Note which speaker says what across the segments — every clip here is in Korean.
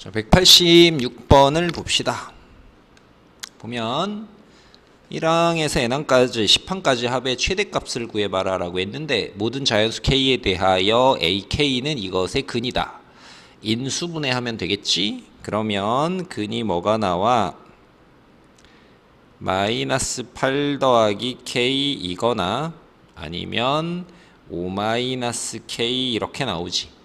Speaker 1: 자, 186번을 봅시다. 보면 1항에서 n항까지 10항까지 합의 최대값을 구해봐라 라고 했는데 모든 자연수 k에 대하여 ak는 이것의 근이다. 인수분해하면 되겠지? 그러면 근이 뭐가 나와? 마이너스 8 더하기 k 이거나 아니면 5 마이너스 k 이렇게 나오지.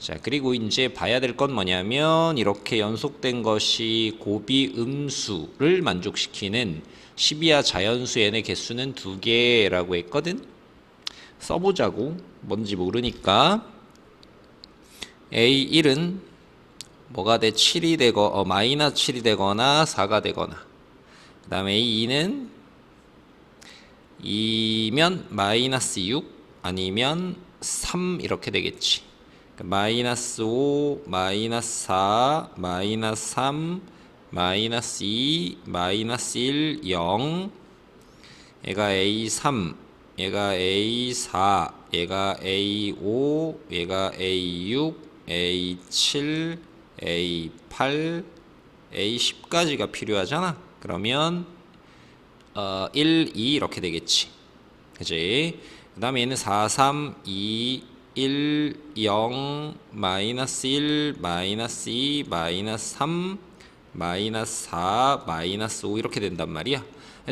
Speaker 1: 자, 그리고 이제 봐야 될 건 뭐냐면 이렇게 연속된 것이 고비 음수를 만족시키는 12야 자연수 n의 개수는 두 개라고 했거든. 써보자고. 뭔지 모르니까. A1은 뭐가 돼? 7이 되거, 어, 마이너스 7이 되거나 4가 되거나. 그 다음에 A2는 2면 마이너스 6 아니면 3 이렇게 되겠지. 마이너스 5, 마이너스 4, 마이너스 3, 마이너스 2, 마이너스 1, 0 얘가 A3, 얘가 A4, 얘가 A5, 얘가 A6, A7, A8, A10까지가 필요하잖아. 그러면 어, 1, 2 이렇게 되겠지. 그지? 그 다음에 얘는 4, 3, 2, 1, 0, 마이너스 1, 마이너스 2, 마이너스 3, 마이너스 4, 마이너스 5 이렇게 된단 말이야.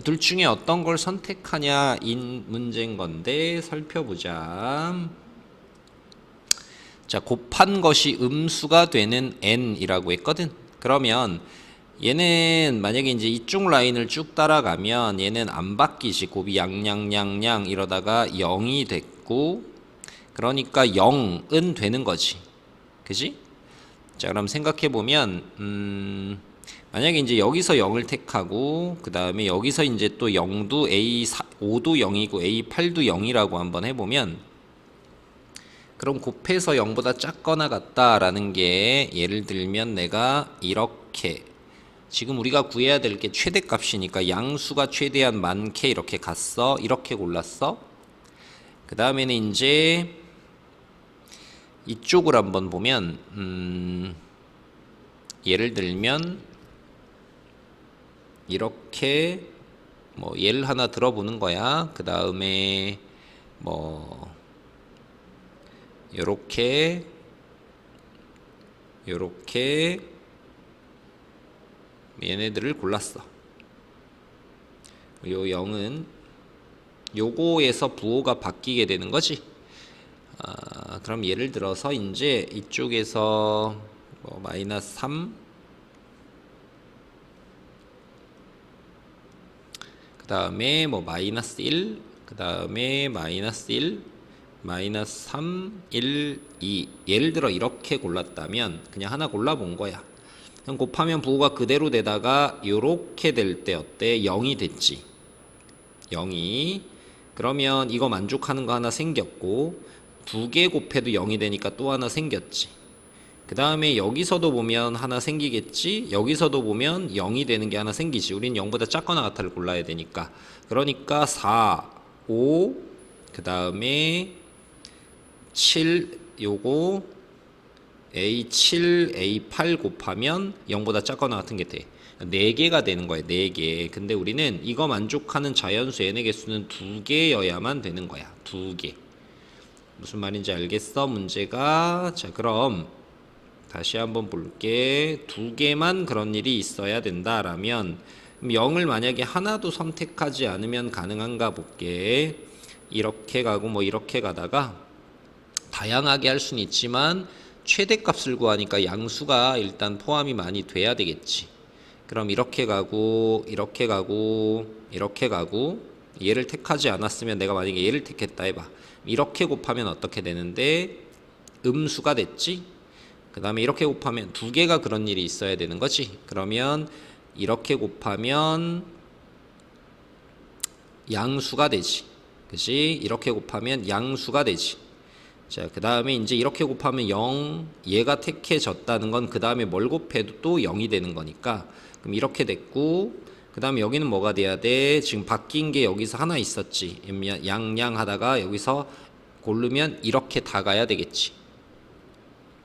Speaker 1: 둘 중에 어떤 걸 선택하냐인 문제인 건데 살펴보자. 자, 곱한 것이 음수가 되는 n이라고 했거든. 그러면 얘는 만약에 이제 이쪽 라인을 쭉 따라가면 얘는 안 바뀌지. 곱이 양양양양 이러다가 0이 됐고 그러니까 0은 되는 거지. 그지? 자, 그럼 생각해 보면 음 만약에 이제 여기서 0을 택하고 그 다음에 여기서 이제 또 0도 A 5도 0이고 A 8도 0이라고 한번 해보면 그럼 곱해서 0보다 작거나 같다라는 게 예를 들면 내가 이렇게 지금 우리가 구해야 될 게 최대값이니까 양수가 최대한 많게 이렇게 갔어 이렇게 골랐어 그 다음에는 이제 이쪽을 한번 보면 음 예를 들면 이렇게 뭐 예를 하나 들어보는 거야. 그 다음에 뭐 요렇게 요렇게 얘네들을 골랐어. 요 0은 요거에서 부호가 바뀌게 되는 거지. 아, 그럼 예를 들어서 이제 이쪽에서 뭐 마이너스 3 그 다음에 뭐 마이너스 1, 그 다음에 마이너스 1, 마이너스 3, 1, 2 예를 들어 이렇게 골랐다면 그냥 하나 골라 본 거야. 그럼 곱하면 부호가 그대로 되다가 요렇게 될 때 어때? 0이 됐지. 0이. 그러면 이거 만족하는 거 하나 생겼고 두 개 곱해도 0이 되니까 또 하나 생겼지 그 다음에 여기서도 보면 하나 생기겠지 여기서도 보면 0이 되는 게 하나 생기지 우린 0보다 작거나 같아를 골라야 되니까 그러니까 4 5 그 다음에 7 요거 A7 A8 곱하면 0보다 작거나 같은 게 돼. 4개가 되는 거야. 4개. 근데 우리는 이거 만족하는 자연수 n의 개수는 2개여야만 되는 거야. 2개. 무슨 말인지 알겠어? 문제가 자, 그럼 다시 한번 볼게. 두 개만 그런 일이 있어야 된다라면 0을 만약에 하나도 선택하지 않으면 가능한가 볼게. 이렇게 가고 뭐 이렇게 가다가 다양하게 할 수는 있지만 최대값을 구하니까 양수가 일단 포함이 많이 돼야 되겠지. 그럼 이렇게 가고 이렇게 가고 이렇게 가고 얘를 택하지 않았으면 내가 만약에 얘를 택했다 해봐. 이렇게 곱하면 어떻게 되는데 음수가 됐지? 그 다음에 이렇게 곱하면 두 개가 그런 일이 있어야 되는 거지. 그러면 이렇게 곱하면 양수가 되지. 그지? 이렇게 곱하면 양수가 되지. 자, 그 다음에 이제 이렇게 곱하면 0, 얘가 택해졌다는 건 그 다음에 뭘 곱해도 또 0이 되는 거니까. 그럼 이렇게 됐고, 그 다음에 여기는 뭐가 돼야 돼? 지금 바뀐 게 여기서 하나 있었지. 양양 하다가 여기서 고르면 이렇게 다 가야 되겠지.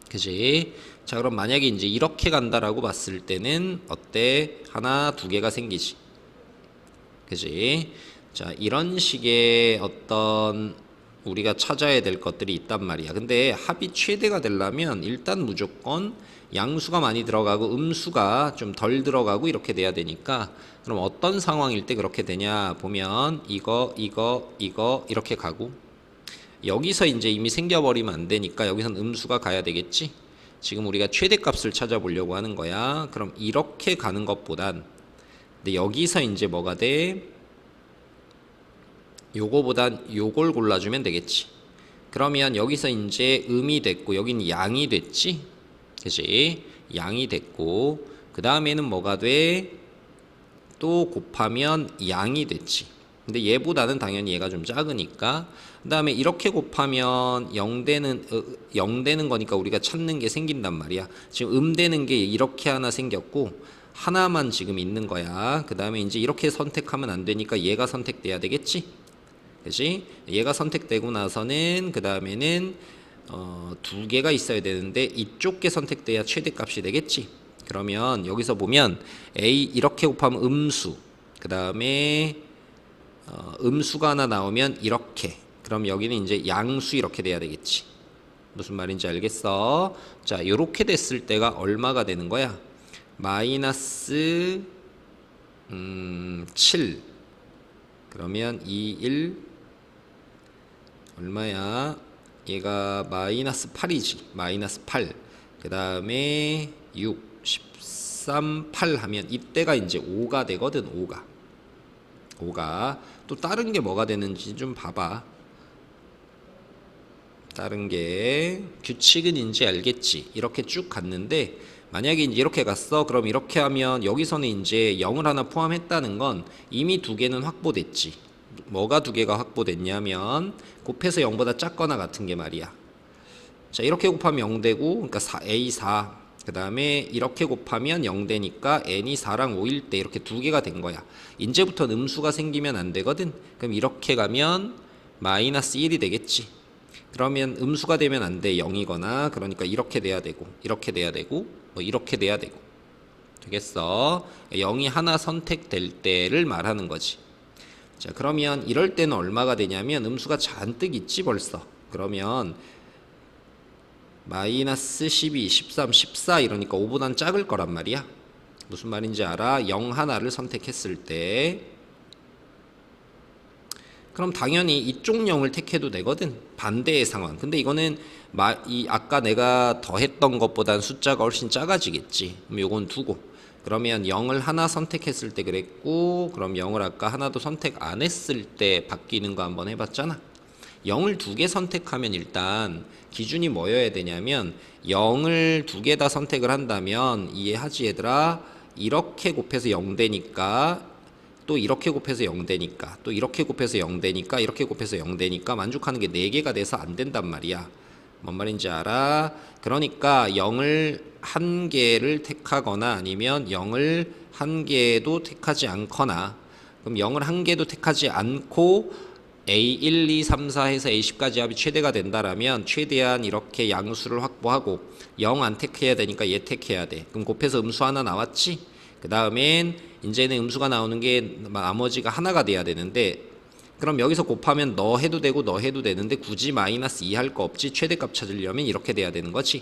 Speaker 1: 그지? 자, 그럼 만약에 이제 이렇게 간다라고 봤을 때는 어때? 하나, 두 개가 생기지. 그지? 자, 이런 식의 어떤 우리가 찾아야 될 것들이 있단 말이야. 근데 합이 최대가 되려면 일단 무조건 양수가 많이 들어가고 음수가 좀 덜 들어가고 이렇게 돼야 되니까 그럼 어떤 상황일 때 그렇게 되냐 보면 이거 이거 이거 이렇게 가고 여기서 이제 이미 생겨버리면 안 되니까 여기선 음수가 가야 되겠지. 지금 우리가 최대값을 찾아보려고 하는 거야. 그럼 이렇게 가는 것보단 근데 여기서 이제 뭐가 돼? 요거보단 요걸 골라주면 되겠지. 그러면 여기서 이제 음이 됐고 여기는 양이 됐지. 그지? 양이 됐고 그 다음에는 뭐가 돼? 또 곱하면 양이 됐지. 근데 얘보다는 당연히 얘가 좀 작으니까 그 다음에 이렇게 곱하면 0 되는 어, 0 되는 거니까 우리가 찾는 게 생긴단 말이야. 지금 음 되는 게 이렇게 하나 생겼고 하나만 지금 있는 거야. 그 다음에 이제 이렇게 선택하면 안 되니까 얘가 선택돼야 되겠지. 그지? 얘가 선택되고 나서는 그 다음에는 어, 두 개가 있어야 되는데 이쪽 게 선택돼야 최대값이 되겠지. 그러면 여기서 보면 a 이렇게 곱하면 음수, 그 다음에 어, 음수가 하나 나오면 이렇게. 그럼 여기는 이제 양수 이렇게 돼야 되겠지. 무슨 말인지 알겠어? 자, 요렇게 됐을 때가 얼마가 되는 거야? 마이너스 음, 7 그러면 2, 1 얼마야? 얘가 마이너스 8이지. 마이너스 8. 그 다음에 6, 13, 8 하면 이때가 이제 5가 되거든. 5가. 5가. 또 다른 게 뭐가 되는지 좀 봐봐. 다른 게 규칙은 인지 알겠지. 이렇게 쭉 갔는데 만약에 이제 이렇게 갔어. 그럼 이렇게 하면 여기서는 이제 0을 하나 포함했다는 건 이미 두 개는 확보됐지. 뭐가 두 개가 확보됐냐면 곱해서 0보다 작거나 같은 게 말이야. 자, 이렇게 곱하면 0 되고 그러니까 4, A 4. 그 다음에 이렇게 곱하면 0 되니까 n이 4랑 5일 때 이렇게 두 개가 된 거야. 이제부터 음수가 생기면 안 되거든. 그럼 이렇게 가면 마이너스 1이 되겠지. 그러면 음수가 되면 안 돼. 0이거나 그러니까 이렇게 돼야 되고 이렇게 돼야 되고 뭐 이렇게 돼야 되고 되겠어. 0이 하나 선택될 때를 말하는 거지. 자, 그러면 이럴 때는 얼마가 되냐면 음수가 잔뜩 있지 벌써. 그러면 마이너스 12, 13, 14 이러니까 5보단 작을 거란 말이야. 무슨 말인지 알아? 0 하나를 선택했을 때 그럼 당연히 이쪽 0을 택해도 되거든. 반대의 상황. 근데 이거는 마, 이 아까 내가 더했던 것보단 숫자가 훨씬 작아지겠지. 그럼 요건 두고 그러면 0을 하나 선택했을 때 그랬고 그럼 0을 아까 하나도 선택 안 했을 때 바뀌는 거 한번 해봤잖아. 0을 두 개 선택하면 일단 기준이 뭐여야 되냐면 0을 두 개 다 선택을 한다면 이해하지 얘들아? 이렇게 곱해서 0 되니까 또 이렇게 곱해서 0 되니까 또 이렇게 곱해서 0 되니까 이렇게 곱해서 0 되니까 만족하는 게 4개가 돼서 안 된단 말이야 뭔 말인지 알아? 그러니까 0을 한 개를 택하거나 아니면 0을 한 개도 택하지 않거나 그럼 0을 한 개도 택하지 않고 A1, 2, 3, 4 해서 A10까지 합이 최대가 된다라면 최대한 이렇게 양수를 확보하고 0 안 택해야 되니까 얘 택해야 돼. 그럼 곱해서 음수 하나 나왔지? 그 다음엔 이제는 음수가 나오는 게 나머지가 하나가 돼야 되는데 그럼 여기서 곱하면 너 해도 되고 너 해도 되는데 굳이 마이너스 2 할 거 없지? 최대값 찾으려면 이렇게 돼야 되는 거지.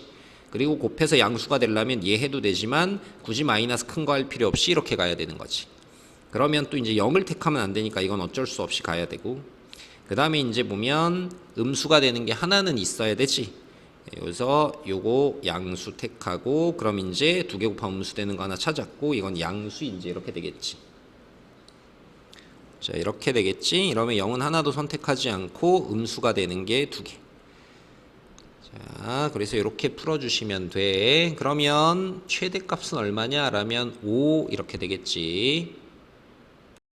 Speaker 1: 그리고 곱해서 양수가 되려면 얘 해도 되지만 굳이 마이너스 큰 거 할 필요 없이 이렇게 가야 되는 거지. 그러면 또 이제 0을 택하면 안 되니까 이건 어쩔 수 없이 가야 되고. 그 다음에 이제 보면 음수가 되는 게 하나는 있어야 되지. 여기서 요거 양수 택하고 그럼 이제 두 개 곱하면 음수 되는 거 하나 찾았고 이건 양수 이제 이렇게 되겠지 자 이렇게 되겠지? 이러면 0은 하나도 선택하지 않고 음수가 되는 게 두 개. 자 그래서 이렇게 풀어주시면 돼. 그러면 최대값은 얼마냐? 라면 5 이렇게 되겠지